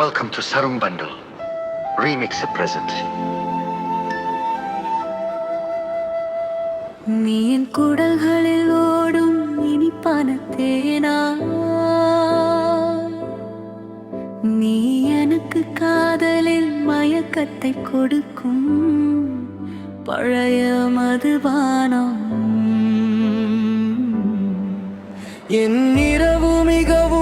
Welcome to Sarung Bundle. Remix at present. நீ என் குடல்களில் ஓடும் இனிப்பான தேனா நீ எனக்கு காதலில் மயக்கத்தை கொடுக்கும் பழைய மதுபானம் என் இரவு மிகவும்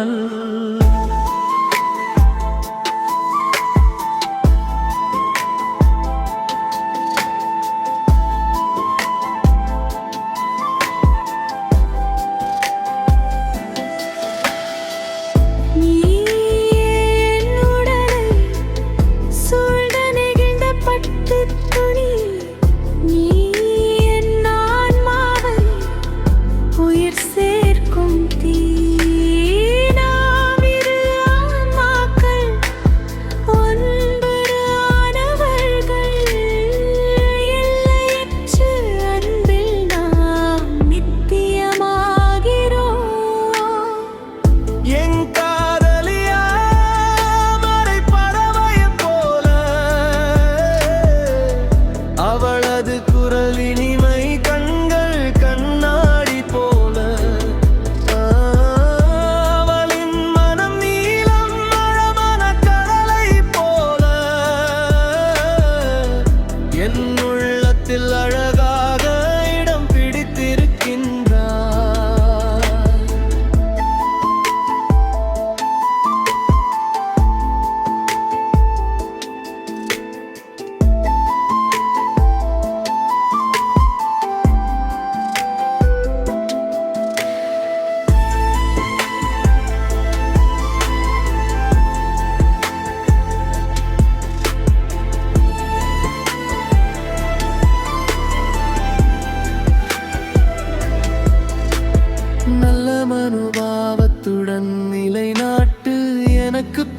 நிறைவில்லாமல்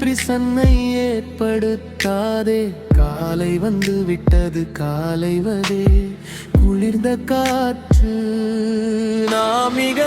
எனக்கு பிரசன்னை ஏற்படுத்தாதே. காலை வந்து விட்டது காலைவதே குளிர்ந்த காற்று நாம் மிக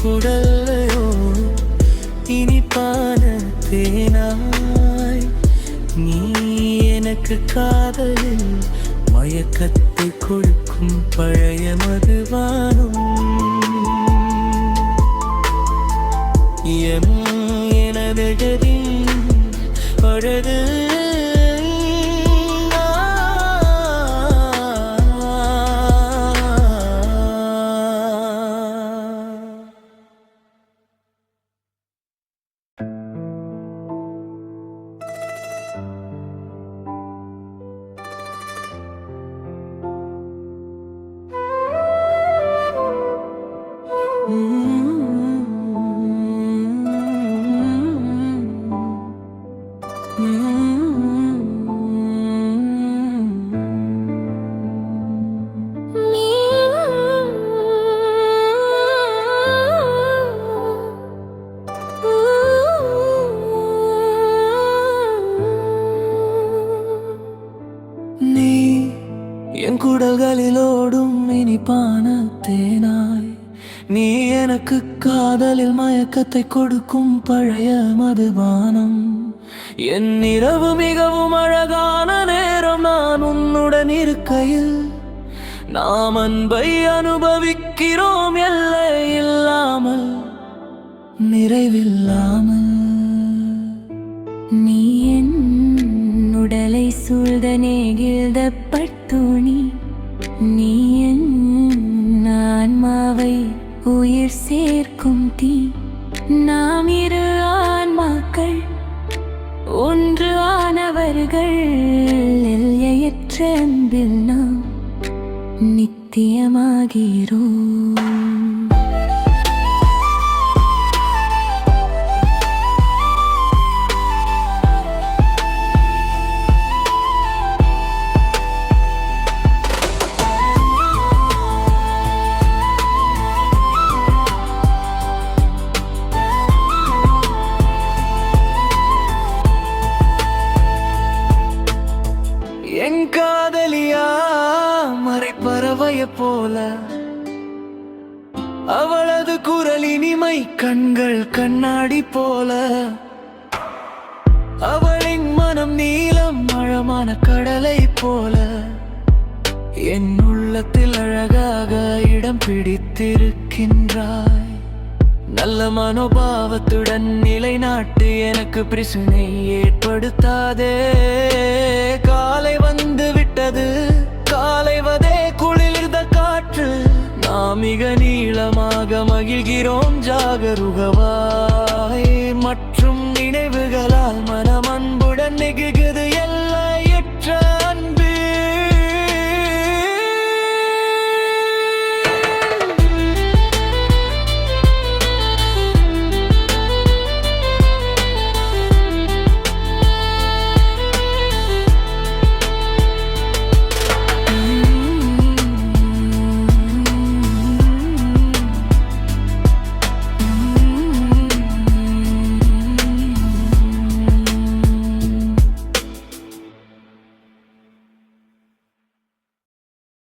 என் குடலையோ இனிப்பான தேனாய். நீ எனக்கு காதலில் மயக்கத்தை கொடுக்கும் பழைய மதுவானும் நீ என் குடல்களில் ஓடும் இனிப்பான தேனாய் நீ எனக்கு காதலில் மயக்கத்தை கொடுக்கும் பழைய மதுபானம். என் இரவு மிகவும் அழகான நேரம் நான் உன்னுடன் இருக்கையில். நாம் அன்பை அனுபவிக்கிறோம் எல்லை இல்லாமல் நிறைவில்லாமல். நீ என் உடலை சூழ்ந்த நேகிழ்ந்த பட்டுணி. நீ அவர்கள் எல்லையற்ற அன்பில் நாம் நித்தியமாகிறோம். மறைப்பறவைய போல அவளது குரல் இனிமை கண்கள் கண்ணாடி போல. அவளின் மனம் நீளம் ஆழமான கடலை போல. என் உள்ளத்தில் அழகாக இடம் பிடித்திருக்கின்றாய். நல்ல மனோபாவத்துடன் நிலைநாட்டு எனக்கு பிரச்சனை ஏற்படுத்தாதே. காலை வந்து விட்டது மிக நீளமாக மகிழ்கிறோம் ஜாகருகவாய். மற்றும் நினைவுகளால் மனமன்புடன் நெகுக